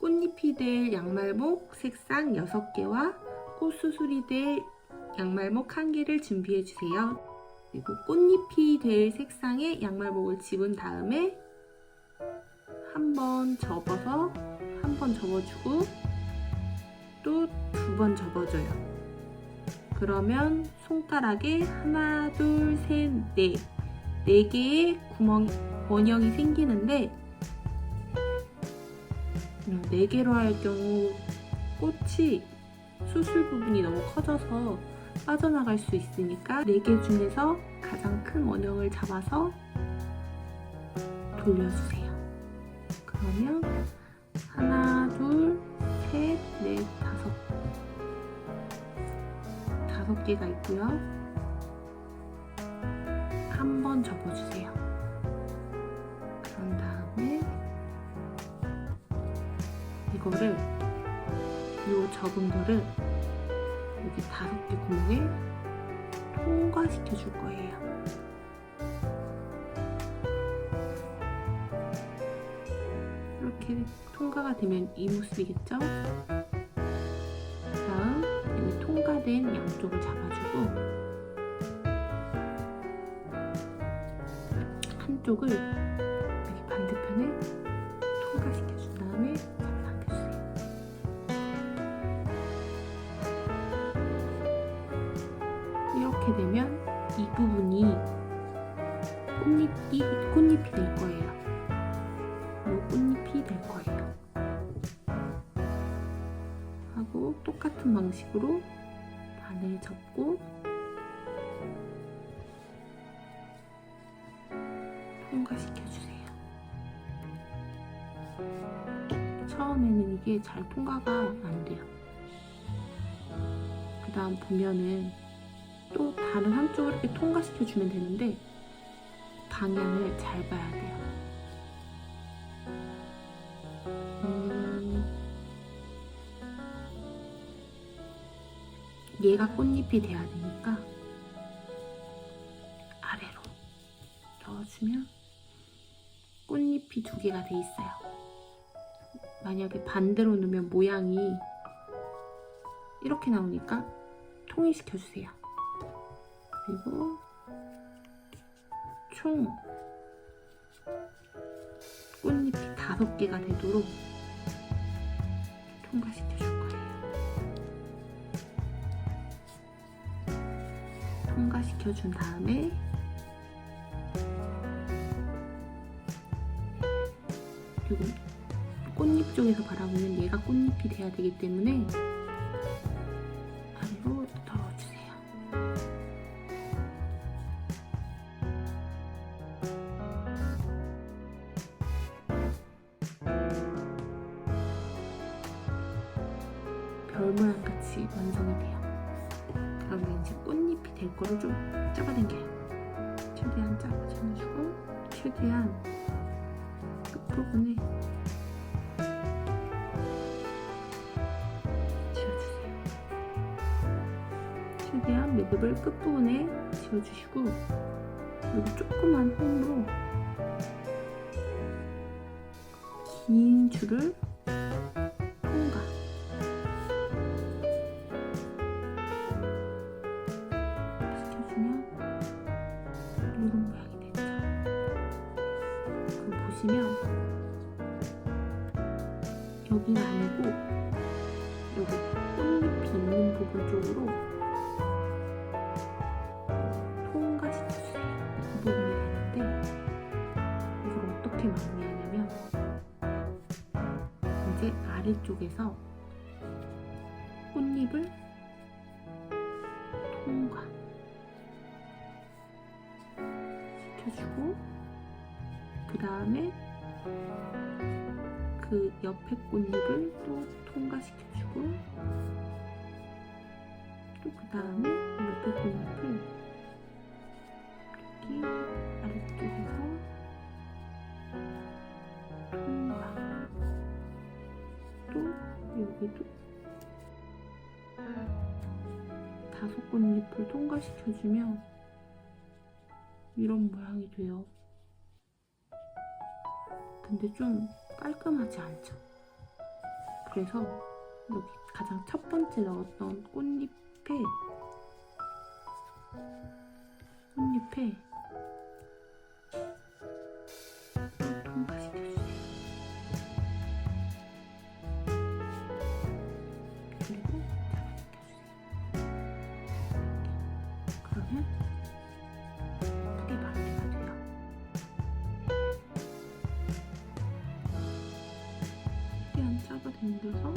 꽃잎이 될 양말목 색상 6개와 꽃수술이 될 양말목 1개를 준비해 주세요. 그리고 꽃잎이 될 색상의 양말목을 집은 다음에 한번 접어서 한 번 접어주고 또 두 번 접어줘요. 그러면 손가락에 하나, 둘, 셋, 넷, 네 개의 구멍, 원형이 생기는데 음, 네 개로 할 경우 꽃이 수술 부분이 너무 커져서 빠져나갈 수 있으니까 네 개 중에서 가장 큰 원형을 잡아서 돌려주세요. 그러면 하나, 둘, 셋, 넷, 다섯 다섯 개가 있고요. 한 번 접어주세요. 이거를 이 접은 거를 여기 다섯 개 구멍에 통과시켜 줄 거예요. 이렇게 통과가 되면 이 모습이겠죠? 다음 여기 통과된 양쪽을 잡아주고 한쪽을 여기 반대편에 통과시켜 준 다음에 이 부분이 꽃잎이, 꽃잎이 될 거예요. 이 꽃잎이 될 거예요. 하고 똑같은 방식으로 반을 접고 통과시켜주세요. 처음에는 이게 잘 통과가 안 돼요. 그 다음 보면은 또 다른 한쪽을 이렇게 통과시켜주면 되는데 방향을 잘 봐야 돼요. 음, 얘가 꽃잎이 돼야 되니까 아래로 넣어주면 꽃잎이 두 개가 돼 있어요. 만약에 반대로 넣으면 모양이 이렇게 나오니까 통일시켜 주세요. 그리고 총 꽃잎이 다섯 개가 되도록 통과시켜 줄 거예요. 통과시켜 준 다음에 그리고 꽃잎 쪽에서 바라보면 얘가 꽃잎이 돼야 되기 때문에 별 모양 같이 완성이 돼요. 그러면 이제 꽃잎이 될 거를 좀 잡아당겨요. 최대한 잡아주고 최대한 끝부분에 지워주세요. 최대한 매듭을 끝부분에 지워주시고 여기 조그만 홈으로 긴 줄을 보시면 여기는 아니고 여기 꽃잎이 있는 부분 쪽으로 통과시켜주세요. 이 부분이 되는데 이걸 어떻게 마무리하냐면 이제 아래쪽에서 꽃잎을 통과 시켜주고 그 다음에 그 옆에 꽃잎을 또 통과시켜주고 또 그 다음에 옆에 꽃잎을 여기 아래쪽에서 통과 또 여기도 다섯 꽃잎을 통과시켜주면 이런 모양이 돼요. 근데 좀 깔끔하지 않죠? 그래서 여기 가장 첫 번째 넣었던 꽃잎에 꽃잎에 최대한 잡아당겨서